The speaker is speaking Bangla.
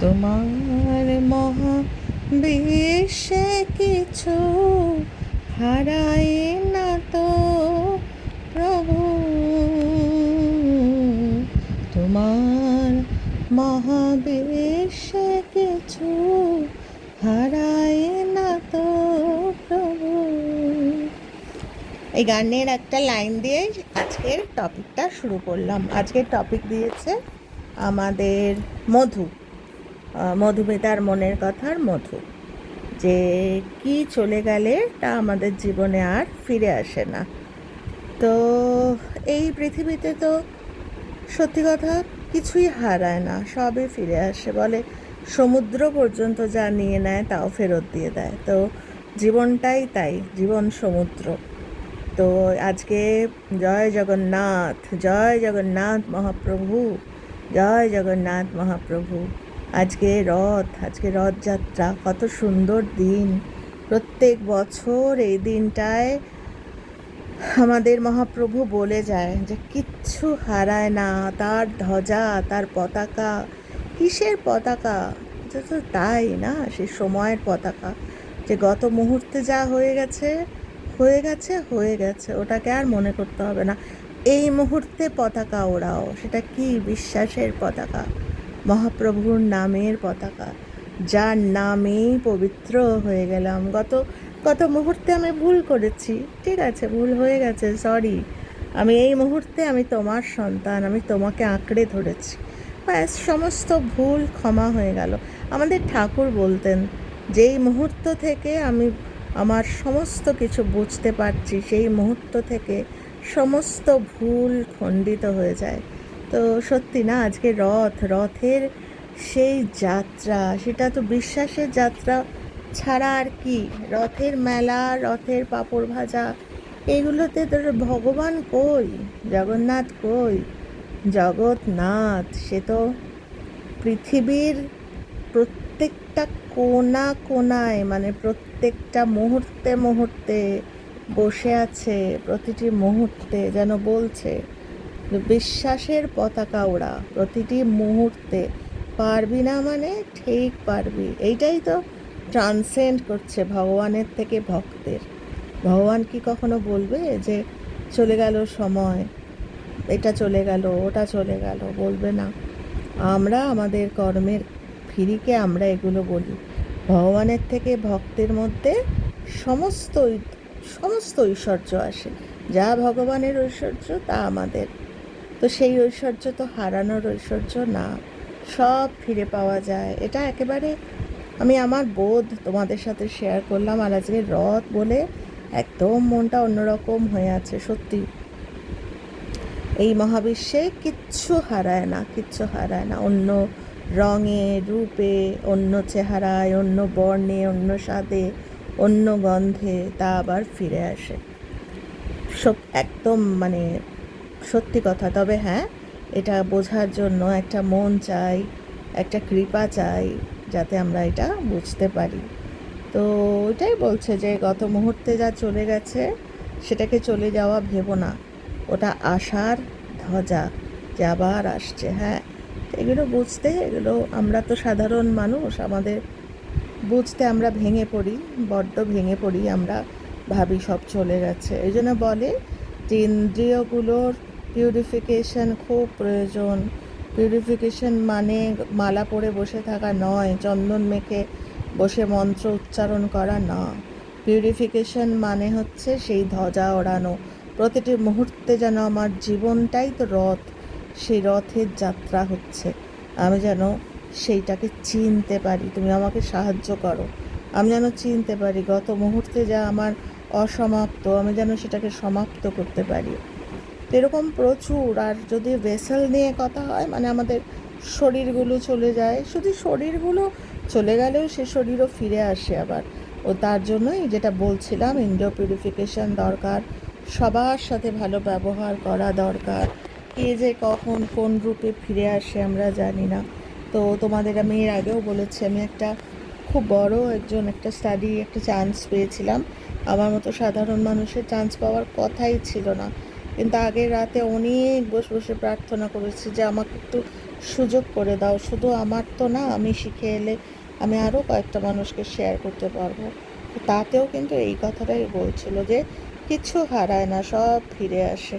তোমার মহা বিশ্বে কিছু হারায় না তো প্রভু। তোমার মহাবিশ্বে কিছু হারায় না তো প্রভু। এই গানের একটা লাইন দিয়ে আজকের টপিকটা শুরু করলাম। আজকের টপিক দিয়েছে আমাদের মধু। মধুমিতার মনের কথার মধু। যে কি চলে গেলে তা আমাদের জীবনে আর ফিরে আসে না। তো এই পৃথিবীতে তো সত্যি কথা কিছুই হারায় না, সবই ফিরে আসে। বলে সমুদ্র পর্যন্ত যা নিয়ে নেয় তাও ফেরত দিয়ে দেয়। তো জীবনটাই তাই, জীবন সমুদ্র। তো আজকে জয় জগন্নাথ জয় জগন্নাথ মহাপ্রভু, জয় জগন্নাথ মহাপ্রভু। আজকে রথ, আজকে রথযাত্রা, কত সুন্দর দিন। প্রত্যেক বছর এই দিনটায় আমাদের মহাপ্রভু বলে যায় যে, কিচ্ছু হারায় না, তার ধ্বজা, তার পতাকা। কিসের পতাকা? তো তাই না, সে সময়ের পতাকা। যে গত মুহূর্তে যা হয়ে গেছে হয়ে গেছে হয়ে গেছে, ওটাকে আর মনে করতে হবে না। এই মুহূর্তে পতাকা ওড়াও, সেটা কি বিশ্বাসের পতাকা? মহাপ্রভুর নামের পতাকা, যার নামেই পবিত্র হয়ে গেলাম। গত গত মুহূর্তে আমি ভুল করেছি। ঠিক আছে, ভুল হয়ে গেছে সরি আমি এই মুহূর্তে আমি তোমার সন্তান, আমি তোমাকে আঁকড়ে ধরেছি। ব্যাস, সমস্ত ভুল ক্ষমা হয়ে গেল। আমাদের ঠাকুর বলতেন, যেই মুহূর্ত থেকে আমি আমার সমস্ত কিছু বুঝতে পারছি, সেই মুহূর্ত থেকে সমস্ত ভুল খণ্ডিত হয়ে যায়। তো সত্যি না, আজকে রথ, রথের সেই যাত্রা, সেটা তো বিশ্বাসের যাত্রা ছাড়া আর কি। রথের মেলা, রথের পাঁপড় ভাজা, এগুলোতে তোর ভগবান কই? জগন্নাথ কই? জগৎনাথ সে তো পৃথিবীর প্রত্যেকটা কোনা কোনায় মানে প্রত্যেকটা মুহূর্তে মুহূর্তে বসে আছে, প্রতিটি মুহূর্তে যেন বলছে। বিশ্বাসের পতাকা ওড়া। প্রতিটি মুহূর্তে পারবি না মানে ঠিক পারবি। এইটাই তো ট্রান্সেন্ড করছে ভগবানের থেকে ভক্তের। ভগবান কি কখনো বলবে যে, চলে গেল সময়, এটা চলে গেল, ওটা চলে গেল বলবে না। আমরা আমাদের কর্মের ফিরিকে আমরা এগুলো বলি। ভগবানের থেকে ভক্তের মধ্যে সমস্ত সমস্ত ঐশ্বর্য আসে। যা ভগবানের ঐশ্বর্য, তা আমাদের। তো সেই ঐশ্বর্য তো হারানোর ঐশ্বর্য না। সব ফিরে পাওয়া যায়। এটা একেবারে আমি আমার বোধ তোমাদের সাথে শেয়ার করলাম আর আজকে রথ বলে একদম মনটা অন্যরকম হয়ে আছে, সত্যি। এই মহাবিশ্বে কিচ্ছু হারায় না, কিচ্ছু হারায় না। অন্য রঙে, রূপে, অন্য চেহারায়, অন্য বর্ণে, অন্য স্বাদে, অন্য গন্ধে তা আবার ফিরে আসে। সব একদম মানে সত্যি কথা, তবে হ্যাঁ এটা বোঝার জন্য একটা মন চাই, একটা কৃপা চাই যাতে আমরা এটা বুঝতে পারি। তো ওইটাই বলছে যে গত মুহূর্তে যা চলে গেছে, সেটাকে চলে যাওয়া ভেবো না। ওটা আশার ধ্বজা যে আবার আসছে হ্যাঁ। এগুলো বুঝতে, এগুলো আমরা তো সাধারণ মানুষ, আমাদের বুঝতে আমরা ভেঙে পড়ি, বড্ড ভেঙে পড়ি, আমরা ভাবি সব চলে গেছে। এই জন্য বলে যে ইন্দ্রিয়গুলোর পিউরিফিকেশন খুব প্রয়োজন। পিউরিফিকেশন মানে মালা পরে বসে থাকা নয়, চন্দন মেখে বসে মন্ত্র উচ্চারণ করা না। পিউরিফিকেশন মানে হচ্ছে সেই ধ্বজা ওড়ানো। প্রতিটি মুহূর্তে যেন আমার জীবনটাই তো রথ, সেই রথের যাত্রা হচ্ছে। আমি যেন সেইটাকে চিনতে পারি। তুমি আমাকে সাহায্য করো। আমি যেন চিনতে পারি গত মুহূর্তে যা আমার অসমাপ্ত, আমি যেন সেটাকে সমাপ্ত করতে পারি। তো এরকম প্রচুর, আর যদি ভেসেল নিয়ে কথা হয় মানে আমাদের শরীরগুলো চলে যায়, শুধু শরীরগুলো চলে গেলেও সে শরীরও ফিরে আসে আবার। ও তার জন্যই যেটা বলছিলাম ইন্ডিও পিউরিফিকেশন দরকার, সবার সাথে ভালো ব্যবহার করা দরকার। কে যে কখন কোন রূপে ফিরে আসে আমরা জানি না। তো তোমাদের আমি এর আগেও বলেছি, আমি একটা খুব বড় একজন একটা স্টাডি একটা চান্স পেয়েছিলাম। আমার মতো সাধারণ মানুষের চান্স পাওয়ার কথাই ছিল না। কিন্তু আগের রাতে অনেক বসে বসে প্রার্থনা করেছি যে আমাকে একটু সুযোগ করে দাও। শুধু আমার তো না, আমি শিখে এলে আমি আরও কয়েকটা মানুষকে শেয়ার করতে পারব। তাতেও কিন্তু এই কথাটাই বলছিল যে কিছু হারায় না, সব ফিরে আসে।